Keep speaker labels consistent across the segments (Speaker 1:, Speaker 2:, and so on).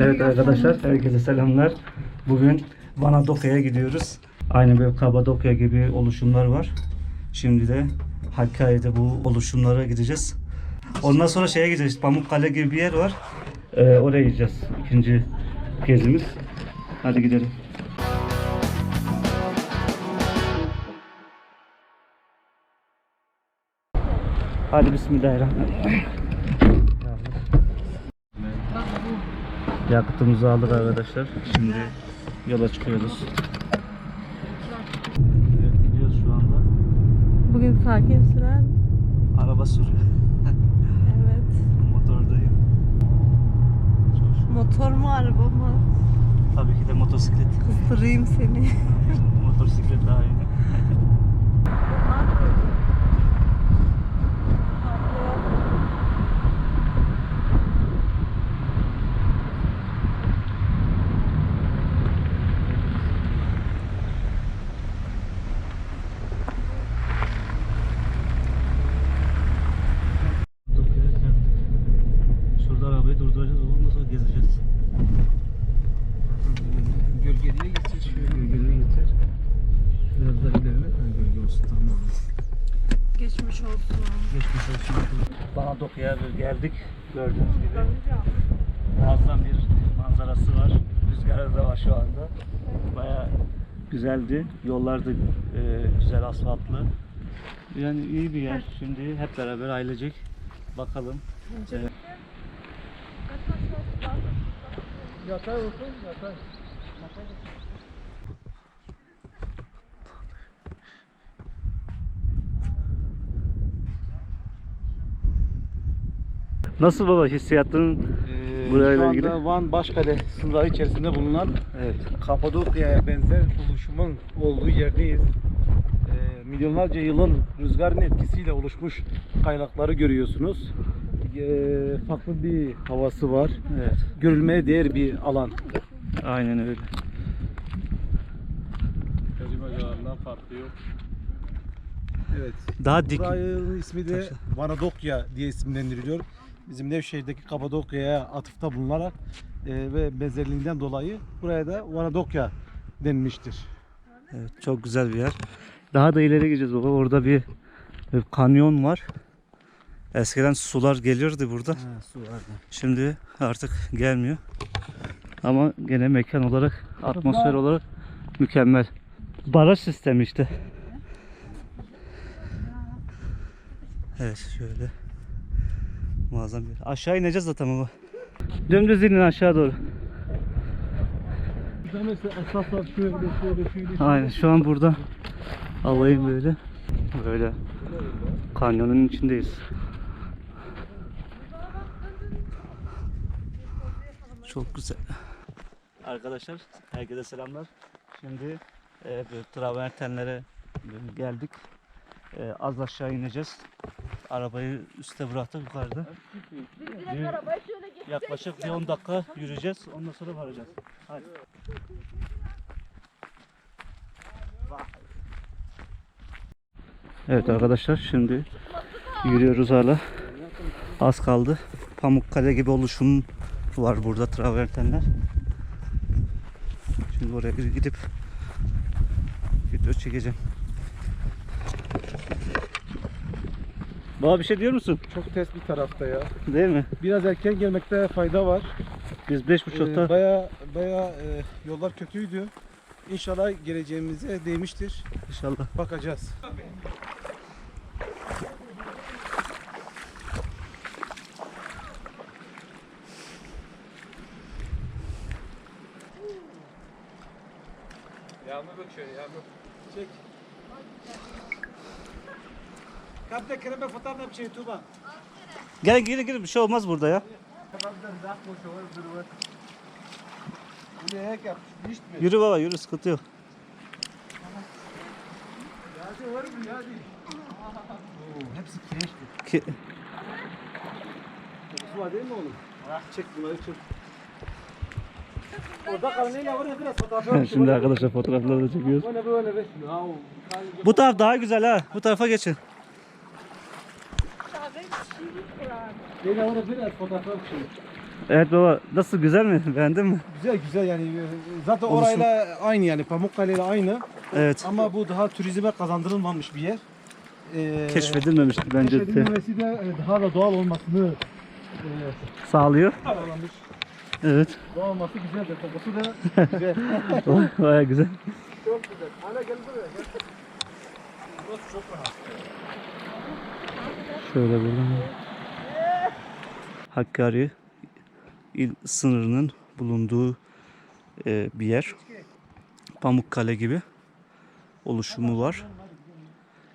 Speaker 1: Evet arkadaşlar, herkese selamlar. Bugün Vanadokya gidiyoruz. Aynı böyle Kabadokya gibi oluşumlar var. Şimdi de Hakkari'de bu oluşumlara gideceğiz. Ondan sonra şeye gideceğiz. Pamukkale gibi bir yer var. Ee, oraya gideceğiz. İkinci gezimiz. Hadi gidelim. Hadi bismillahirrahmanirrahim. Yakıtımızı aldık arkadaşlar. Şimdi yola çıkıyoruz. Evet, gidiyoruz şu anda.
Speaker 2: Bugün sakin süren
Speaker 1: Araba sürüyor.
Speaker 2: evet.
Speaker 1: Motordayım.
Speaker 2: Motor mu araba mı?
Speaker 1: Tabii ki de motosiklet.
Speaker 2: Kıstırayım seni.
Speaker 1: Motosiklet daha iyi. Şurada arabayı durduracağız. Ondan sonra gezeceğiz.
Speaker 3: Gölgeliğe geçecek şöyle.
Speaker 1: Gölgeleri getir.
Speaker 3: Biraz daha ilerle. Ha, gölge olsun tamam.
Speaker 2: Geçmiş olsun.
Speaker 1: Geçmiş olsun. Bağdokya'ya geldik. Gördüğünüz gibi. Muazzam bir manzarası var. Rüzgarı da var şu anda. Baya güzeldi. Yollar da e, güzel asfaltlı. Yani iyi bir yer. Şimdi hep beraber ailecek bakalım. E,
Speaker 3: Yatay olsun yatay.
Speaker 1: Nasıl baba hissiyatın?
Speaker 3: Ee,
Speaker 1: Burayla
Speaker 3: şu anda
Speaker 1: ilgili?
Speaker 3: Van Başkale sınırları içerisinde bulunan
Speaker 1: Evet.
Speaker 3: Kapadokya'ya benzer oluşumun olduğu yerdeyiz. Ee, milyonlarca yılın rüzgarın etkisiyle oluşmuş kaynakları görüyorsunuz. Ee, farklı bir havası var.
Speaker 1: Evet.
Speaker 3: Görülmeye değer bir alan.
Speaker 1: Aynen öyle.
Speaker 4: Kaçmacılarından farkı yok.
Speaker 3: Evet.
Speaker 1: Daha dik.
Speaker 3: Buranın ismi de Vanadokya diye isimlendiriliyor. Bizim Nevşehir'deki Kapadokya'ya atıfta bulunarak e, ve benzerliğinden dolayı buraya da Vanadokya denmiştir.
Speaker 1: Evet, çok güzel bir yer. Daha da ileri gideceğiz baba. Orada bir, bir kanyon var. Eskiden sular gelirdi burada.
Speaker 3: Ha, su vardı.
Speaker 1: Şimdi artık gelmiyor. Ama gene mekan olarak, atmosfer olarak mükemmel. Baraj sistemi işte. Evet şöyle. Muazzam bir. Aşağı ineceğiz zaten baba. Dümdüz inin aşağı doğru.
Speaker 3: Burada mesela esaslar şöyle şöyle şöyle.
Speaker 1: Aynen şu an burada alayım böyle. Böyle kanyonun içindeyiz. Çok güzel. Arkadaşlar herkese selamlar. Şimdi e, travertenlere geldik. E, az aşağı ineceğiz. Arabayı üste bıraktık yukarıda. Bir- yaklaşık bir 10 dakika yürüyeceğiz. Ondan sonra varacağız. Hadi. Evet arkadaşlar şimdi yürüyoruz hala. Az kaldı. Pamukkale gibi oluşum var burada travertenler. Şimdi oraya gidip video çekeceğim. Baba bir şey diyor musun?
Speaker 3: Çok ters bir tarafta ya.
Speaker 1: Değil mi?
Speaker 3: Biraz erken gelmekte fayda var.
Speaker 1: Biz beş buçukta
Speaker 3: Ee, baya baya e, yollar kötüydü. İnşallah geleceğimize değmiştir.
Speaker 1: inşallah.
Speaker 3: Bakacağız.
Speaker 4: Yağmur bakıyor yağmur.
Speaker 3: Çek. Kapta kreme fotoğraf şey Tuba.
Speaker 1: Gel gir gir bir şey olmaz burada ya. Yürü baba yürü sıkıntı yok.
Speaker 3: Hepsi kireçti.
Speaker 1: Ki,
Speaker 3: Su var değil mi oğlum? Ah, çek bunları çek. Orada kalanıyla var ya biraz fotoğraf
Speaker 1: Şimdi arkadaşlar fotoğrafları da çekiyoruz.
Speaker 3: Böyle.
Speaker 1: Bu taraf daha güzel ha. Bu tarafa geçin.
Speaker 3: Yine orada biraz fotoğraf şey.
Speaker 1: Evet baba nasıl güzel mi? Beğendin mi?
Speaker 3: Güzel güzel yani zaten
Speaker 1: Oluşum.
Speaker 3: orayla aynı yani Pamukkale ile aynı.
Speaker 1: Evet.
Speaker 3: Ama bu daha turizme kazandırılmamış bir yer. Ee,
Speaker 1: Keşfedilmemişti bence de.
Speaker 3: keşfedilmemesi de e, daha da doğal olmasını e,
Speaker 1: Sağlıyor.
Speaker 3: sağlamış.
Speaker 1: Evet.
Speaker 3: Doğal olması güzeldir. Kokusu da güzel.
Speaker 1: Baya güzel.
Speaker 3: çok güzel. Hala gel buraya. Gel. Burası çok rahat.
Speaker 1: Şöyle buradan. Hakkari il sınırının bulunduğu e, bir yer. Pamukkale gibi oluşumu var.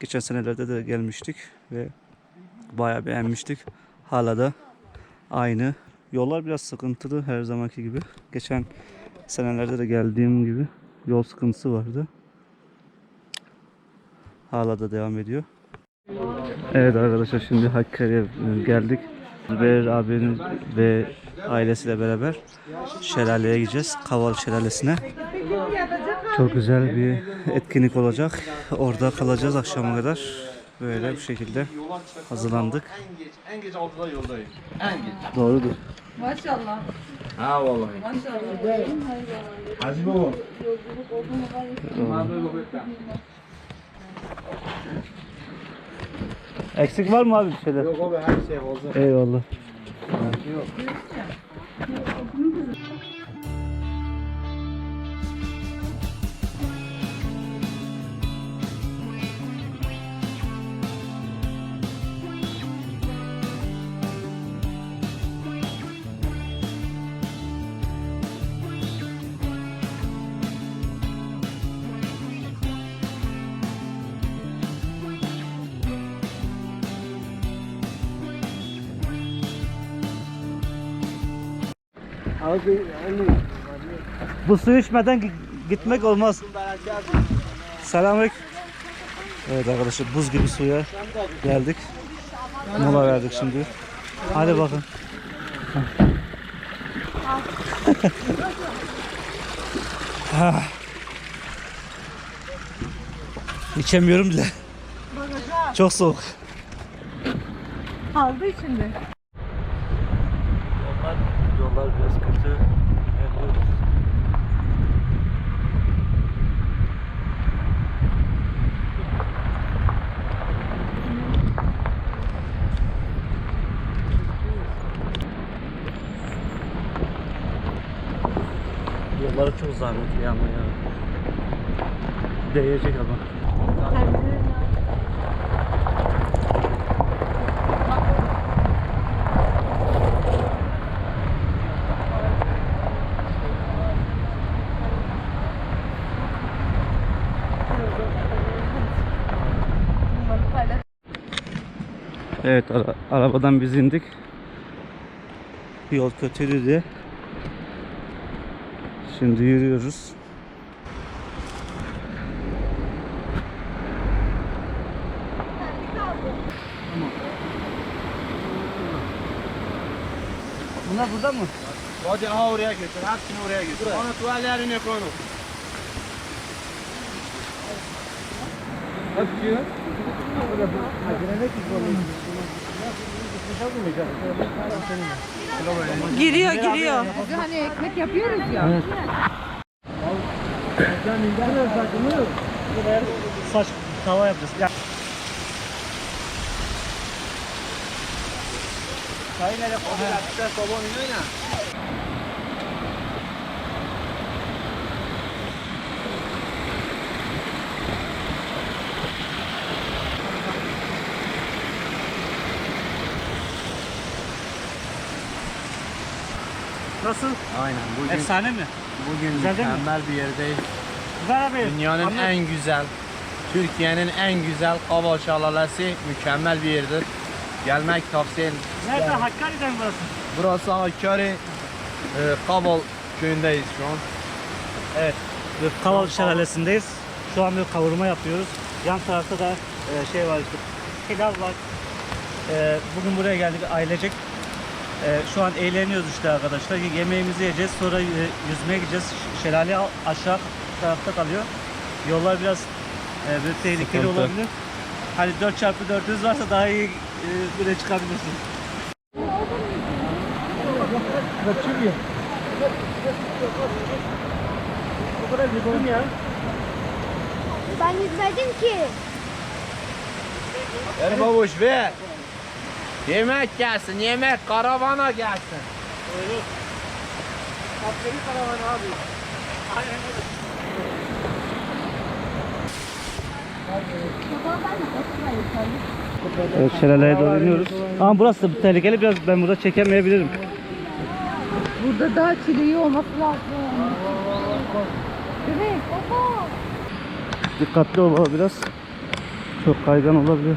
Speaker 1: Geçen senelerde de gelmiştik ve bayağı beğenmiştik. Hala da aynı. Yollar biraz sıkıntılı her zamanki gibi. Geçen senelerde de geldiğim gibi yol sıkıntısı vardı. Hala da devam ediyor. Evet arkadaşlar şimdi Hakkari'ye e, geldik. Zübeyir abinin ve ailesiyle beraber şelaleye gideceğiz. Kaval Şelalesi'ne. Çok güzel bir etkinlik olacak. Orada kalacağız akşama kadar. Böyle bir şekilde hazırlandık.
Speaker 4: En geç, en geç 6'da yoldayız. En geç.
Speaker 1: Doğrudur.
Speaker 2: Maşallah.
Speaker 4: Ha vallahi.
Speaker 2: Maşallah.
Speaker 3: Hacı baba.
Speaker 1: Eksik var mı abi bir şeyler?
Speaker 3: Yok abi her şey olacak.
Speaker 1: Eyvallah.
Speaker 3: Abi
Speaker 1: Bu suyu içmeden gi- gitmek olmaz. Selamünaleyküm. Evet arkadaşlar buz gibi suya geldik. Mola verdik şimdi. Hadi bakın. Ah. İçemiyorum bile. Çok soğuk.
Speaker 2: Kaldı içinde.
Speaker 1: Yolları çok zahmetli ama ya. Değecek ama. Evet ara- arabadan biz indik. Yol kötüydü. Şimdi yürüyoruz. Bunlar burada mı?
Speaker 4: Hadi ha oraya götür. Hepsini oraya götür. Onu tuvaletlerini koy.
Speaker 3: Hadi
Speaker 2: Giriyor giriyor.
Speaker 5: Hani ekmek yapıyoruz ya.
Speaker 1: Saç tava yapacağız. Ya. Çayı nereye koyuyorsun? Nasıl?
Speaker 4: Aynen. Bugün,
Speaker 1: Efsane mi?
Speaker 4: bugün
Speaker 1: Güzel değil mi?
Speaker 4: mükemmel bir yerdeyiz.
Speaker 1: Güzel abi.
Speaker 4: Dünyanın
Speaker 1: Anlat.
Speaker 4: en güzel, Türkiye'nin en güzel kaval şalalesi mükemmel bir yerdir. Gelmek tavsiye ederim.
Speaker 1: Nerede? Hakkari'den burası?
Speaker 4: Burası Hakkari e, Kaval köyündeyiz şu an.
Speaker 1: Evet. Kaval şelalesindeyiz. Şu an bir kavurma yapıyoruz. Yan tarafta da e, şey var işte. Pilav var. E, bugün buraya geldik ailecek. E, şu an eğleniyoruz işte arkadaşlar. Yemeğimizi yiyeceğiz. Sonra e, yüzmeye gideceğiz. Şelale aşağı tarafta kalıyor. Yollar biraz e, bir tehlikeli
Speaker 4: Sıkıntı.
Speaker 1: olabilir. Hani 4x4'ünüz varsa daha iyi e, buraya çıkabilirsiniz.
Speaker 3: Kaçıyor O kadar gittim ya.
Speaker 5: Ben gitmedim ki.
Speaker 4: Ver babuş ver. Yemek gelsin, yemek karavana gelsin.
Speaker 3: Askeri karavan abi.
Speaker 1: Evet şelaleye doğru iniyoruz. Ama burası da tehlikeli biraz ben burada çekemeyebilirim.
Speaker 2: Burada daha çileği olması lazım.
Speaker 5: Evet baba.
Speaker 1: Dikkatli ol baba biraz. Çok kaygan olabilir.
Speaker 3: diye bunu da mı anladın?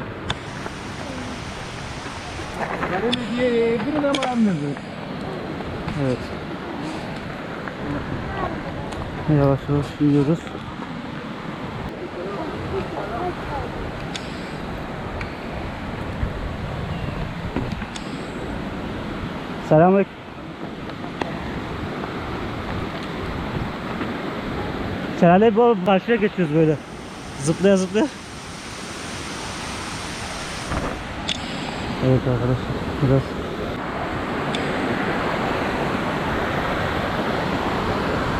Speaker 1: Evet. Yavaş yavaş iniyoruz. Selamünaleyküm. Şelale bu karşıya geçiyoruz böyle. Zıplaya zıplaya. Evet arkadaşlar biraz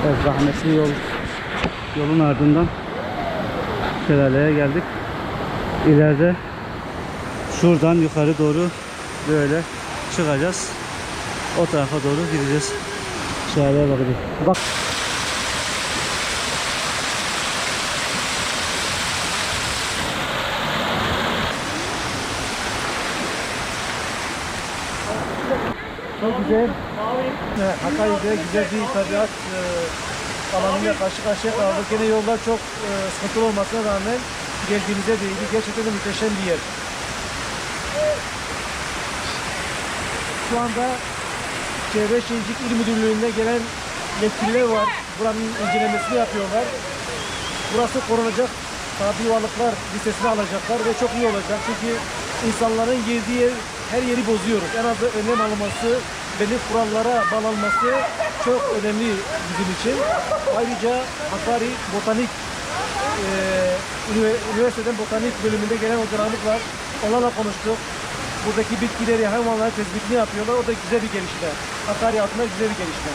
Speaker 1: Evet, zahmetli yol yolun ardından şelaleye geldik. İleride şuradan yukarı doğru böyle çıkacağız. O tarafa doğru gideceğiz. Şelaleye bakacağız. Bak.
Speaker 3: Çok güzel. Evet, Hakkari'de güzel bir tabiat e, alanıyla karşı karşıya kaldık. Gene yollar çok e, sıkıntılı olmasına rağmen geldiğimize değdi. Gerçekten de muhteşem bir yer. Şu anda Çevre Şehircilik İl Müdürlüğü'nde gelen yetkililer var. Buranın incelemesini yapıyorlar. Burası korunacak tabi varlıklar listesine alacaklar ve çok iyi olacak. Çünkü insanların girdiği yer, her yeri bozuyoruz. En azı önlem alınması, belli kurallara bağlanması çok önemli bizim için. Ayrıca Hakkari Botanik ünivers- üniversiteden botanik bölümünde gelen hocalarımız var. Onlarla konuştuk. Buradaki bitkileri, hayvanları tespitini yapıyorlar. O da güzel bir gelişme. Hakkari adına güzel bir gelişme.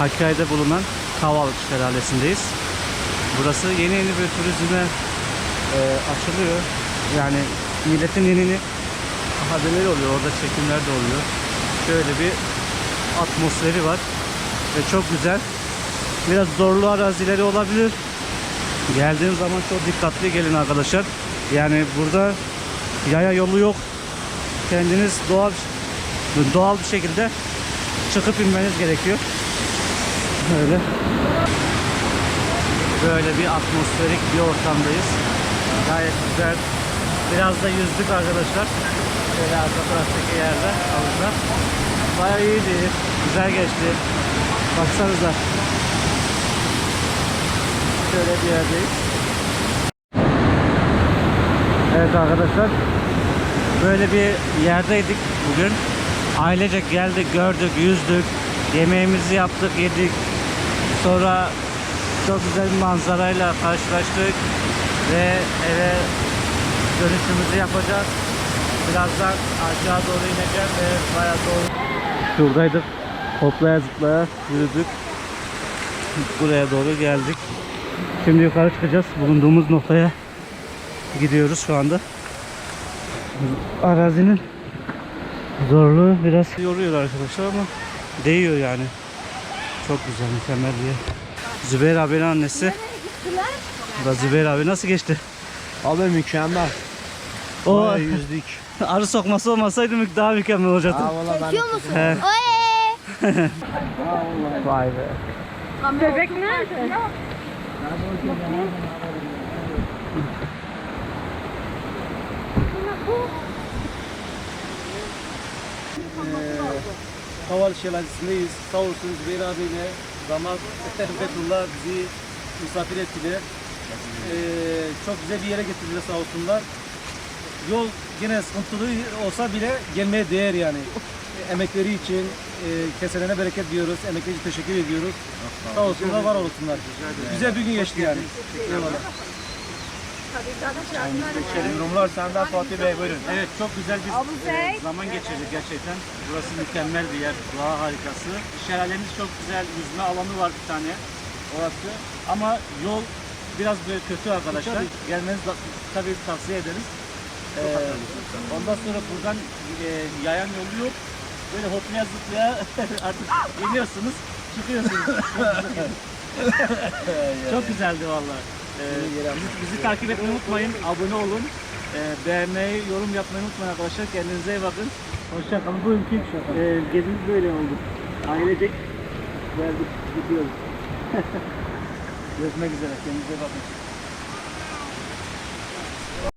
Speaker 1: Hakkari'de bulunan Kavalık Şelalesi'ndeyiz. Burası yeni yeni bir turizme e, açılıyor. Yani milletin yeni yeni haberleri oluyor. Orada çekimler de oluyor. Şöyle bir atmosferi var. Ve çok güzel. Biraz zorlu arazileri olabilir. Geldiğiniz zaman çok dikkatli gelin arkadaşlar. Yani burada yaya yolu yok. Kendiniz doğal doğal bir şekilde çıkıp inmeniz gerekiyor. Böyle. Böyle bir atmosferik bir ortamdayız. Gayet güzel. Biraz da yüzdük arkadaşlar. Şöyle arka taraftaki yerde havuzda. Bayağı iyiydi. Güzel geçti. Baksanıza. Şöyle bir yerdeyiz. Evet arkadaşlar. Böyle bir yerdeydik bugün. Ailecek geldik, gördük, yüzdük. Yemeğimizi yaptık, yedik. Sonra çok güzel bir manzarayla karşılaştık. Ve eve dönüşümüzü yapacağız. Birazdan aşağı doğru ineceğim ve bayağı doğru. Şuradaydık. Hoplaya zıplaya yürüdük. Buraya doğru geldik. Şimdi yukarı çıkacağız. Bulunduğumuz noktaya gidiyoruz şu anda. Arazinin zorluğu biraz yoruyor arkadaşlar ama değiyor yani. Çok güzel, mükemmel bir yer. Zübeyir abinin annesi. Bu da Zübeyir abi nasıl geçti?
Speaker 4: Abi mükemmel.
Speaker 1: O
Speaker 4: Bayağı yüzdük.
Speaker 1: arı sokması olmasaydı mü- daha mükemmel olacaktı.
Speaker 4: Ha valla ben
Speaker 5: Çekiyor musun?
Speaker 1: He.
Speaker 5: Oye!
Speaker 1: Vay be.
Speaker 2: Bebek nerede?
Speaker 3: Kaval Şelalesi'ndeyiz. Sağ olsun Zübeyir abiyle damat Fethullah bizi misafir ettiler. Ee, çok güzel bir yere getirdiler sağ olsunlar. Yol yine sıkıntılı olsa bile gelmeye değer yani. Emekleri için e, keselerine bereket diyoruz. Emekleri için teşekkür ediyoruz. Sağ olsunlar, var olsunlar. Güzel bir gün geçti yani. Eyvallah.
Speaker 4: Yorumlar senden Fatih Bey buyurun.
Speaker 1: Evet çok güzel bir e, zaman geçirdik gerçekten. Burası mükemmel bir yer. Doğa harikası. Şelalemiz çok güzel. Yüzme alanı var bir tane. Orası. Ama yol biraz böyle kötü arkadaşlar. Gelmenizi tabii tavsiye ederiz. Ee, ondan sonra buradan e, yayan yolu yok. Böyle hoplaya zıplaya artık iniyorsunuz, çıkıyorsunuz. Çok güzel. Çok güzeldi valla. Ee, bizi, bizi takip etmeyi unutmayın, abone olun. Ee, beğenmeyi, yorum yapmayı unutmayın arkadaşlar. Kendinize iyi bakın. Hoşçakalın. Bugünkü e, gezimiz böyle oldu. Ailecek geldik, gidiyoruz. Görüşmek üzere. Kendinize iyi bakın.